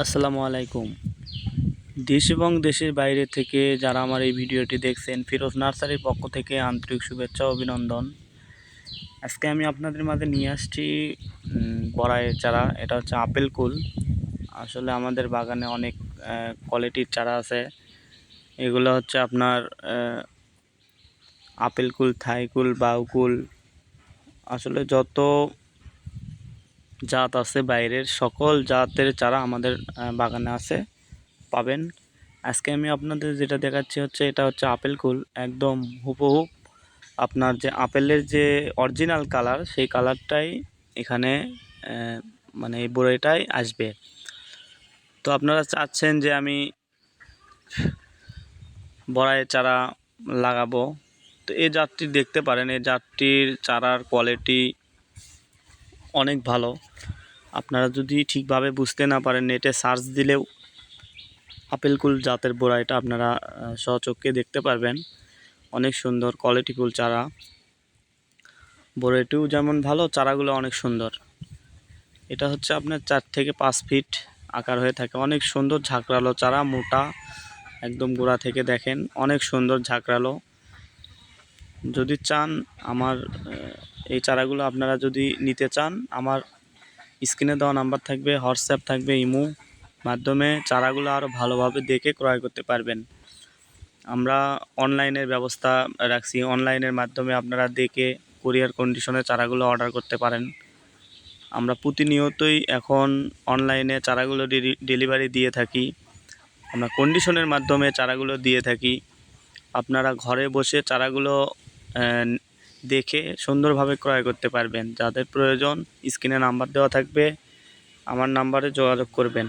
আসসালামু আলাইকুম। দেশ এবং দেশের বাইরে থেকে যারা আমার এই ভিডিওটি দেখছেন ফিরোজ নার্সারির পক্ষ থেকে আন্তরিক শুভেচ্ছা অভিনন্দন। আজকে আমি আপনাদের মাঝে নিয়ে আসছি উম, বড়াইয়ের চারা। এটা হচ্ছে আপেল কুল। আসলে আমাদের বাগানে অনেক কোয়ালিটির চারা আছে। এগুলো হচ্ছে আপনার আপেল কুল থাই কুল বাউ আসলে যত জাত আছে, বাইরের সকল জাতের চারা আমাদের বাগানে আছে, পাবেন। আজকে আমি আপনাদের যেটা দেখাচ্ছি হচ্ছে, এটা হচ্ছে আপেল কুল, একদম হুবহুব। আপনার যে আপেলের যে অরিজিনাল কালার সেই কালারটাই এখানে মানে এই বড়ইটাই আসবে। তো আপনারা চাচ্ছেন যে আমি বড়াইয়ের চারা লাগাবো। তো এই জাতটি দেখতে পারেন, এই জাতটির চারার কোয়ালিটি অনেক ভালো। আপনারা যদি ঠিকভাবে বুঝতে না পারেন নেটে সার্চ দিলেও আপেলকুল জাতের বোড়াইটা আপনারা আহ, স্বচক্ষে দেখতে পারবেন। অনেক সুন্দর কোয়ালিটিফুল চারা। বোড়াইটিও যেমন ভালো চারাগুলো অনেক সুন্দর। এটা হচ্ছে আপনার চার থেকে পাঁচ ফিট আকার হয়ে থাকে। অনেক সুন্দর ঝাঁকড়ালো চারা মোটা একদম গোড়া থেকে দেখেন অনেক সুন্দর ঝাঁকড়ালো। যদি চান আমার এই চারাগুলো আপনারা যদি নিতে চান আমার স্ক্রিনে দেওয়া নাম্বার থাকবে, হোয়াটসঅ্যাপ থাকবে, ইমো মাধ্যমে চারাগুলো আরও ভালোভাবে দেখে ক্রয় করতে পারবেন। আমরা অনলাইনের ব্যবস্থা রাখছি। অনলাইনের মাধ্যমে আপনারা দেখে কুরিয়ার কন্ডিশনে চারাগুলো অর্ডার করতে পারেন। আমরা প্রতিনিয়তই এখন অনলাইনে চারাগুলো ডেলিভারি দিয়ে থাকি। আমরা কন্ডিশনের মাধ্যমে চারাগুলো দিয়ে থাকি। আপনারা ঘরে বসে চারাগুলো দেখে সুন্দরভাবে ক্রয় করতে পারবেন। যাদের প্রয়োজন, স্ক্রিনে নাম্বার দেওয়া থাকবে। আমার নাম্বারে যোগাযোগ করবেন।